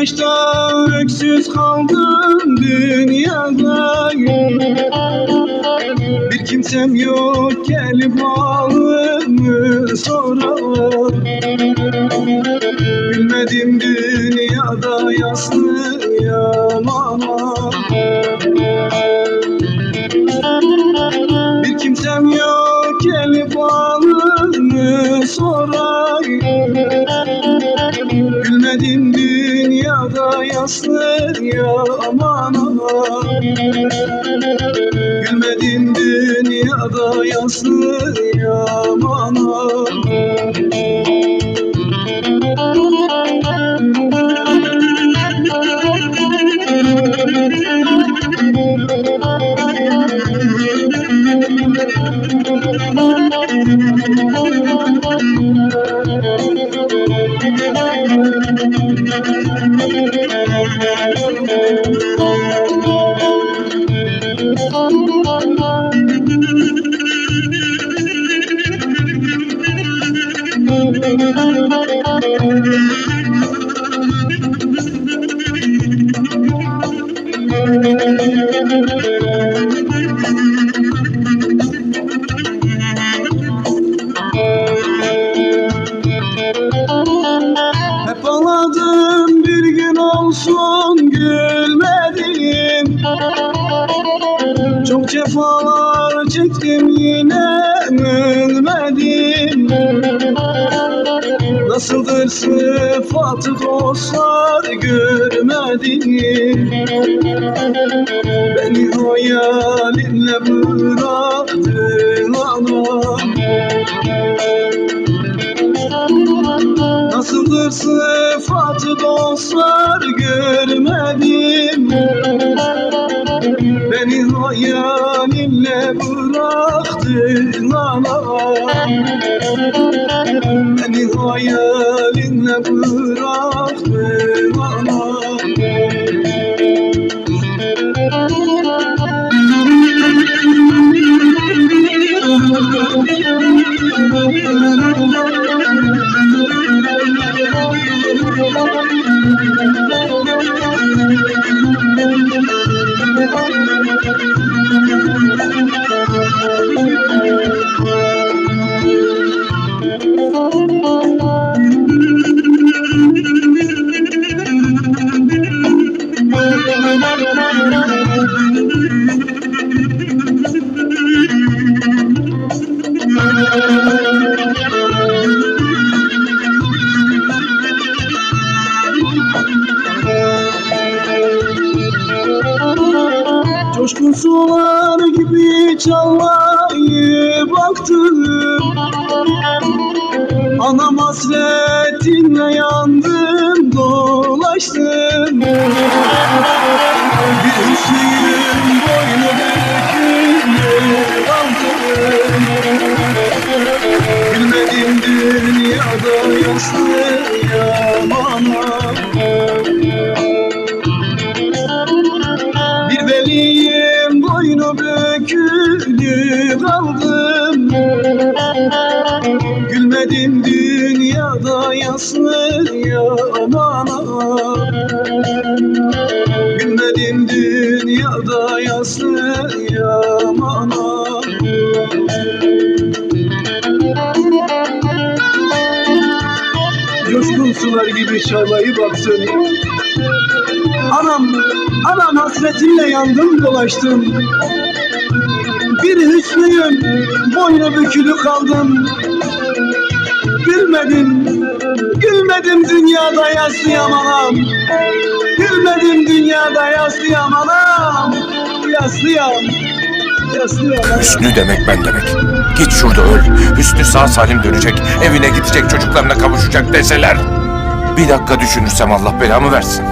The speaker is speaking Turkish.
yaşta öksüz kaldım dünyada. Bir kimsem yok gelip halımı sorar Bilmedim dünyada yaslı yamana dünyada yaslı yamana Gülmedim dünyada yaslı yamana Hep cefalar çektim yine ölmedim. Nasıldır sıfatı dostlar görmedim. Beni hayalinle bıraktın anam. Nasıldır sıfatı dostlar Beni hayalinle bıraktın ama Beni hayalinle bıraktın çalmayı baktım. Anam hasretinle yandım dolaştım. Bir hüsnüyüm boynu bükülü kaldım Gülmedim dünyada yaslı Gülmedim dünyada yaslı yamana Gülmedim dünyada yaslı yamana Coşkun sular gibi çalayı baktın Anam, anam hasretinle yandım dolaştım. Bir hüsnüyüm, boynu bükülü kaldım Gülmedim, gülmedim dünyada yaslıyam anam Gülmedim dünyada yaslıyam anam Yaslıyam, Yaslı Hüsnü demek ben demek. Git şurada öl. Hüsnü sağ salim dönecek. Evine gidecek çocuklarına kavuşacak deseler. Bir dakika düşünürsem Allah belamı versin.